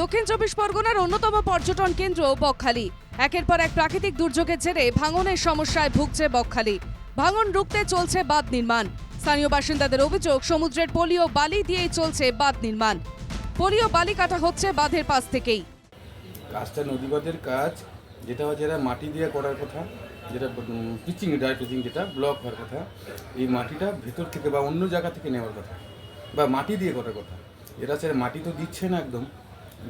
দক্ষিণ চব্বিশ পরগনার অন্যতম পর্যটন কেন্দ্র বকখালি। একের পর এক প্রাকৃতিক দুর্যোগের জেরে ভাঙনের সমস্যায় ভুগছে বকখালি। ভাঙন রুখতে চলছে বাঁধ নির্মাণ। স্থানীয় বাসিন্দাদের অভিযোগ, সমুদ্রের পলি ও বালি দিয়েই চলছে বাঁধ নির্মাণ। পলি ও বালি কাটা হচ্ছে বাঁধের পাশ থেকেই। কাজটা নদীবাদের কাজ, যেটা হচ্ছে যেটা মাটি দিয়ে করার কথা, যেটা পিচিং ড্রাই পিচিং যেটা ব্লক হওয়ার কথা, এই মাটিটা ভেতর থেকে বা অন্য জায়গা থেকে নেওয়ার কথা, বা মাটি দিয়ে করার কথা। এরা স্যার মাটি তো দিচ্ছে না একদম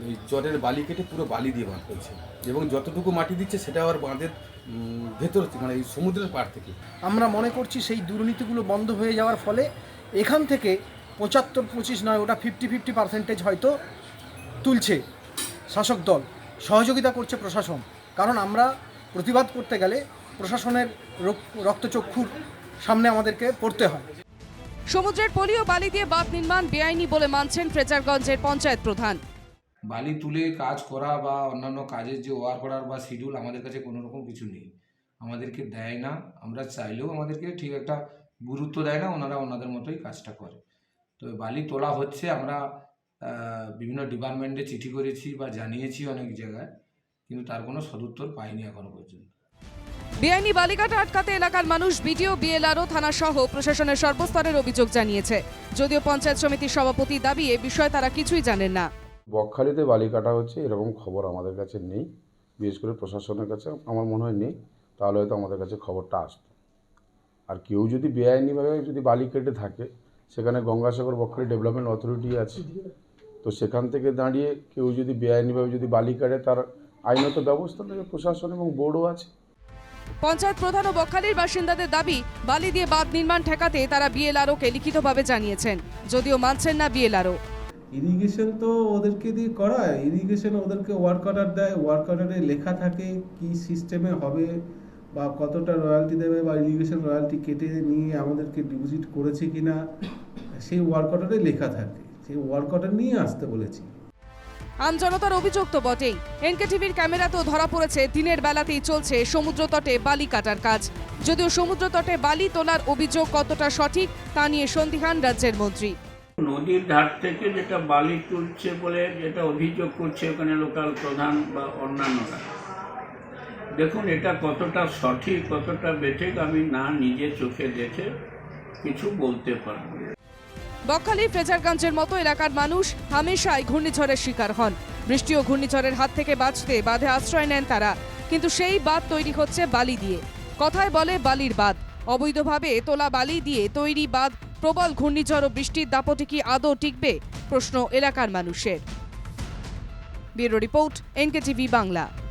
এই জলের বালি কেটে পুরো বালি দিয়ে বাঁধ করছে। এবং যতটুকু মাটি দিচ্ছে সেটা আবার বাঁধের ভেতর থেকে, মানে এই সমুদ্রের পাড় থেকে। আমরা মনে করছি সেই দুর্নীতিগুলো বন্ধ হয়ে যাওয়ার ফলে এখান থেকে পঁচাত্তর পঁচিশ নয় ওটা ফিফটি ফিফটি পার্সেন্টেজ হয়তো তুলছে শাসক দল। সহযোগিতা করছে প্রশাসন। কারণ আমরা প্রতিবাদ করতে গেলে প্রশাসনের রক- রক্তচক্ষুর সামনে আমাদেরকে পড়তে হয়। সমুদ্রের পলি ও বালি দিয়ে বাঁধ নির্মাণ বেআইনি বলে মানছেন ফ্রেজারগঞ্জের পঞ্চায়েত প্রধান। বালি তুলে কাজ করা বা অন্যান্য কাজের যে ওয়ার্ক অর্ডার বা শিডিউল আমাদের কাছে কোনো রকম কিছু নেই। আমাদেরকে দেয় না, আমরা চাইলেও আমাদেরকে ঠিক একটা গুরুত্ব দেয় না, ওনারা ওনাদের মতোই কাজটা করে। তো বালি তোলা হচ্ছে, আমরা বিভিন্ন ডিপার্টমেন্টে চিঠি করেছি বা জানিয়েছি অনেক জায়গায়, কিন্তু তার কোনো সদুত্তর পাইনি এখনও পর্যন্ত। বেআইনি বালিকাটা আটকাতে এলাকার মানুষ বিডিও, বিএলআরও থানা সহ প্রশাসনের সর্বস্তরের অভিযোগ জানিয়েছে। যদিও পঞ্চায়েত সমিতির সভাপতি দাবি এ বিষয়ে তারা কিছুই জানেন না। বকখালিতে বালি কাটা হচ্ছে, এরকম খবর আমাদের কাছে নেই। বিশেষ করে প্রশাসনের কাছে আমার মনে হয় নেই, তাহলে হয়তো আমাদের কাছে খবরটা আসতো। আর কেউ যদি বেআইনিভাবে যদি বালি কেটে থাকে, সেখানে গঙ্গাসাগর বকখালি ডেভেলপমেন্ট অথরিটি আছে, তো সেখান থেকে দাঁড়িয়ে কেউ যদি বেআইনিভাবে যদি বালি কাটে, তার আইনত ব্যবস্থা নেবে প্রশাসন এবং বোর্ডও আছে। পঞ্চায়েত প্রধান ও বকখালির বাসিন্দাদের দাবি, বালি দিয়ে বাঁধ নির্মাণ ঠেকাতে তারা বিএলআরওকে লিখিতভাবে জানিয়েছেন, যদিও মানছেন না বিএলআরও। ইরিগেশন তো ওদেরকে দিয়ে করায়। ইরিগেশন ওদেরকে ওয়ার্ক অর্ডার দেয়। ওয়ার্ক অর্ডারে লেখা থাকে কি সিস্টেমে হবে বা কতটা রয়্যালটি দেবে বা ইরিগেশন রয়্যালটি কেটে নিয়ে আমাদেরকে ডিপোজিট করেছে কিনা, সেই ওয়ার্ক অর্ডারে লেখা থাকে। সেই ওয়ার্ক অর্ডার নিয়ে আসতে বলেছি। আমজনতার অভিযোগ তো বটেই। এনকেটিভির ক্যামেরাতেও ধরা পড়েছে। দিনের বেলাতেই চলছে সমুদ্র তটে বালি কাটার কাজ। যদিও সমুদ্র তটে বালি তোলার অভিযোগ কতটা সঠিক তা নিয়ে সন্দিহান রাজ্যের মন্ত্রী। নদীর ধার থেকে যেটা বালি তুলছে বলে যেটা অভিযোগ করছে ওখানে লোকাল প্রধান বা অন্যান্যরা। দেখুন, এটা কতটা সঠিক, কতটা বেঠিক, আমি না নিজে চোখে দেখে কিছু বলতে পারব। বকখালি ফ্রেজারগঞ্জের মতো এলাকার মানুষ হামেশাই ঘূর্ণিঝড়ের শিকার হন। বৃষ্টি ও ঘূর্ণিঝড়ের হাত থেকে বাঁচতে বাঁধে আশ্রয় নেন তারা। কিন্তু সেই বাঁধ তৈরি হচ্ছে বালি দিয়ে। কথায় বলে বালির বাঁধ। অবৈধভাবে তোলা বালি দিয়ে তৈরি বাঁধ প্রবল ঘূর্ণিঝড় ও বৃষ্টির দাপটে কি আদৌ টিকবে? প্রশ্ন এলাকার মানুষের। Bureau report, NKTV Bangla.